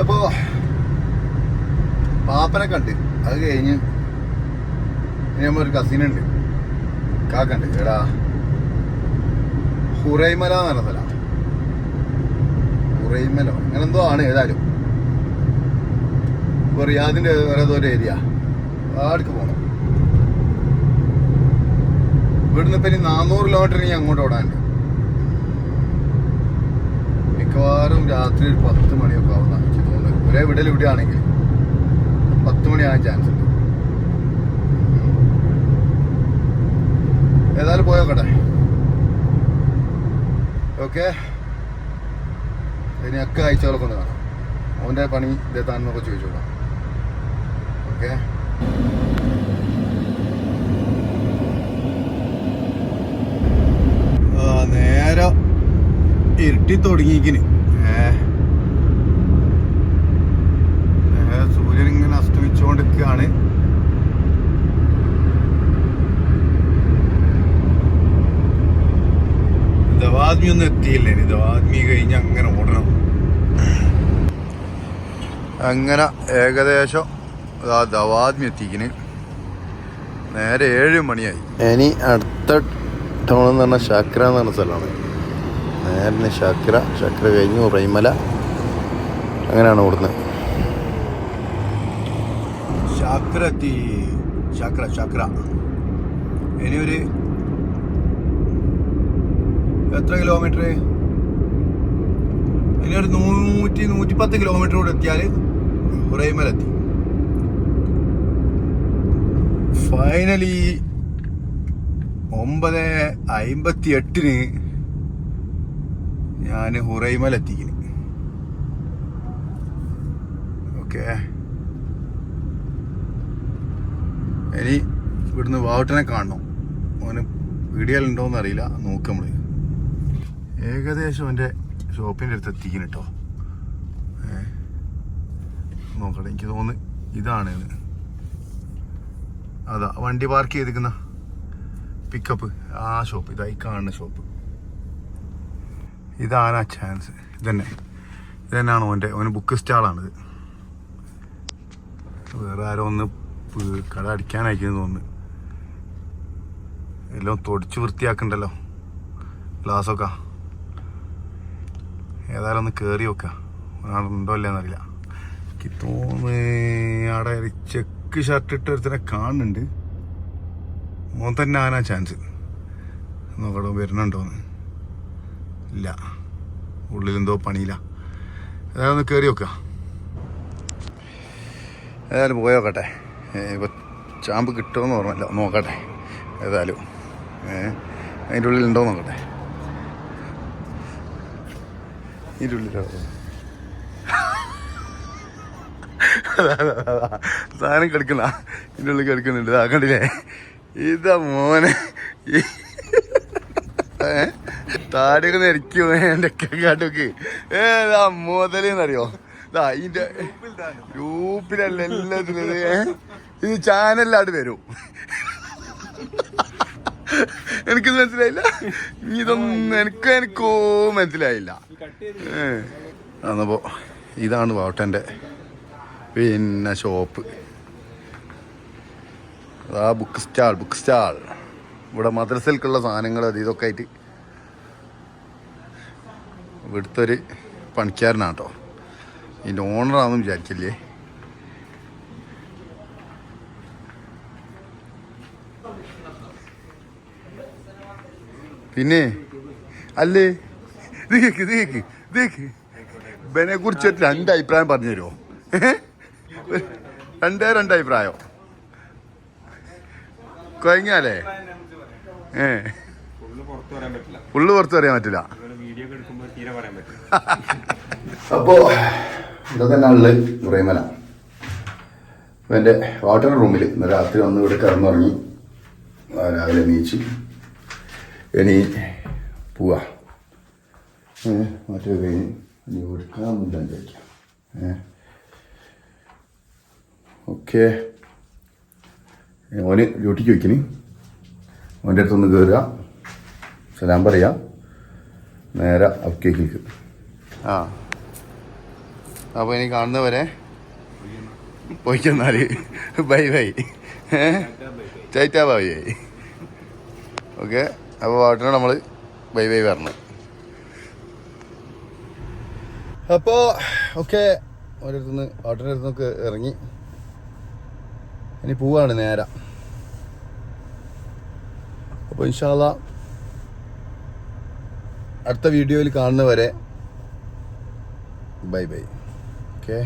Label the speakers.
Speaker 1: അപ്പോ പാപ്പനെ കണ്ട്. അത് കഴിഞ്ഞ് ഇനി നമ്മ ഒരു കസിൻ ഉണ്ട്. കാക്കണ്ട് എടാ. ഹുറൈമല എന്ന് പറഞ്ഞ സ്ഥലം. ഹുറൈമലോ. അങ്ങനെ എന്തോ ആണ് ഏതായാലും. ഇപ്പൊ റിയാദിന്റെ വേറെ ഏതോ ഒരു ഏരിയ ആടുക്ക് പോണം. ഇവിടുന്ന് ഇപ്പൊ ഇനി നാനൂറ് കിലോമീറ്റർ ഇനി അങ്ങോട്ട് ഓടാനുണ്ട്. മിക്കവാറും രാത്രി ഒരു പത്ത് മണിയൊക്കെ ആവുന്ന എനിക്ക് വിടൽ ഇവിടെ ഇവിടെയാണെങ്കിൽ പത്ത് മണിയാകാൻ ചാൻസ് ഉണ്ട് ഏതായാലും പോയോക്കട്ടെ ഓക്കെ ഇനി ഒക്കെ അയച്ചോളൊക്കെ ഒന്ന് കാണാം. അവന്റെ പണി ഇതെത്താന്നൊക്കെ ചോദിച്ചോളാം ഓക്കെ നേരെ ഇരുട്ടി തുടങ്ങിയിരിക്കണ്. ഏ? അസ്തമിച്ചുകൊണ്ടിരിക്കുകയാണ് ദവാദ്മി ഒന്നും എത്തിയില്ല? ഇനി ദവാദ്മി കഴിഞ്ഞ് അങ്ങനെ ഓടണം. അങ്ങനെ ഏകദേശം ആ ദവാദ്മി എത്തിക്കിന് നേരെ ഏഴ് മണിയായി. ഇനി അടുത്ത ടൗൺ എന്ന് പറഞ്ഞാൽ ശാക്ര എന്ന് പറഞ്ഞ സ്ഥലമാണ്. നേരെ ശാക്ര ശാക്ര കഴിഞ്ഞു റൈമല അങ്ങനെയാണ് ഓടുന്നത്. ശാക്ര എത്തി ചാക്ര ഇനിയൊരു ഇനി ഒരു എത്ര കിലോമീറ്റർ ഇനി ഒരു നൂറ്റി നൂറ്റിപ്പത്ത് കിലോമീറ്റർ കൂടെ എത്തിയാൽ ഹുറൈമലെത്തി ഫൈനലി ഒമ്പത് അമ്പത്തി എട്ടിന് ഞാൻ ഹുറൈമലെത്തിക്കുന്നു ഓക്കെ ഇനി ഇവിടുന്ന് വാവട്ടനെ കാണണം. അവന് വീഡിയോയിലുണ്ടോയെന്ന് അറിയില്ല നോക്കാം നമ്മൾ. ഏകദേശം എന്റെ ഷോപ്പിന്റെ അടുത്ത് എത്തിക്കുന്നു കേട്ടോ നോക്കട്ടെ എനിക്ക് തോന്നുന്നു ഇതാണ് ഇത്. അതാ വണ്ടി പാർക്ക് ചെയ്തിരിക്കുന്ന പിക്കപ്പ് ആ ഷോപ്പ് ഇതായി കാണുന്ന ഷോപ്പ് ഇതാണ് ആ ചാൻസ് ഇതന്നെ. ഇതന്നെയാണ് ഓന്റെ ഓന് ബുക്ക് സ്റ്റാളാണിത് വേറെ ആരോ ഒന്ന് കട അടിക്കാനായിരിക്കും തോന്നുന്നു. എല്ലാം തൊടിച്ച് വൃത്തിയാക്കണ്ടല്ലോ. ഗ്ലാസ്സൊക്കെ ഏതായാലും ഒന്ന് കയറി നോക്കാം. ഉണ്ടോ ഇല്ലെന്നറിയില്ല എനിക്ക് തോന്നുന്നു അവിടെ ചെക്ക് ഷർട്ട് ഇട്ട് ഒരുത്തനെ കാണുന്നുണ്ട്. മോൻ തന്നെ ആനാ ചാൻസ് നോക്കടോ വരുന്നുണ്ടോന്ന് ഇല്ല. ഉള്ളിലെന്തോ പണിയില്ല. ഏതായാലും ഒന്ന് കയറി നോക്കാം. ഏതായാലും പോയോക്കട്ടെ ഇപ്പോൾ ചാമ്പ് കിട്ടുമെന്ന് പറഞ്ഞല്ലോ നോക്കട്ടെ. ഏതായാലും. അതിന്റെ ഉള്ളിലുണ്ടോ നോക്കട്ടെ. ഇതിന്റെ ഉള്ളിലോ. സാധനം കിടക്കുന്ന. ഇതിന്റെ ഉള്ളിൽ കിടക്കുന്നുണ്ട്. ആ കണ്ടില്ലേ? ഇതാ മോനെ? താടിയൊക്കെ നെരിക്കും എന്റെ കാട്ടൊക്കെ. ഏതാ മുതലെന്നറിയോ? ഇതാ ഇതിന്റെ ഗ്രൂപ്പിലല്ല എല്ലാത്തിനും ഇത്, ചാനലിലാണ്ട് വരും. എനിക്കിത് മനസ്സിലായില്ല. ഇതൊന്നും എനിക്ക് എനിക്കോ മനസ്സിലായില്ല. എന്നപ്പോ ഇതാണ് വാട്ടന്റെ പിന്നെ ഷോപ്പ്. അതാ ബുക്ക് സ്റ്റാൾ ബുക്ക് സ്റ്റാൾ ഇവിടെ മദ്രസയിലേക്കുള്ള സാധനങ്ങൾ അത് ഇതൊക്കെ ആയിട്ട് ഇവിടുത്തെ ഒരു പണിക്കാരനാട്ടോ. ഇതിന്റെ ഓണറാണെന്ന് വിചാരിച്ചില്ലേ? പിന്നെ? അല്ലേ? ഇത് കേക്ക് ഇത് കേക്ക് ഇത് കേക്ക്. ഇവനെ കുറിച്ച് രണ്ടഭിപ്രായം രണ്ട് അഭിപ്രായം പറഞ്ഞു തരുമോ? രണ്ടേ രണ്ട് അഭിപ്രായം? കൊയങ്ങാലേ? ഏ.
Speaker 2: ഫുള്ള് പുറത്തു പറയാൻ പറ്റില്ല.
Speaker 1: അപ്പോ ഇവിടെ തന്നെ ഉള്ളത് അപ്പൊ എന്റെ വാട്ടർ റൂമിൽ ഇന്ന് രാത്രി ഒന്ന് ഇവിടെ കിടന്നുറങ്ങി. രാവിലെ നീച്ച് ഇനി പോവാ. മറ്റേ കഴിഞ്ഞ് ഇനി എടുക്കാമെന്നില്ല വിചാരിക്കാം. ഓക്കെ. ഓന് ഡ്യൂട്ടിക്ക് വയ്ക്കണി ഓന്റെ അടുത്തൊന്ന് കയറുക സലാം പറയാ. നേരെ അവിക്കേക്ക് ആ. അപ്പോൾ ഇനി കാണുന്നവരെ പോയിക്കെന്നാൽ. Bye bye. ചൈറ്റാ bye bye okay? അപ്പോൾ വാട്ടിനാണ് നമ്മൾ ബൈ ബൈ വരണം അപ്പോൾ ഓക്കെ. ഓരോരുത്തുനിന്ന് വാട്ടിന്റെ അടുത്തുനിന്നൊക്കെ ഇറങ്ങി. ഇനി പോവാണ് നേരെ. അപ്പോൾ ഇൻഷാല്ല അടുത്ത വീഡിയോയിൽ കാണുന്നവരെ ബൈ ബൈ. ഓക്കെ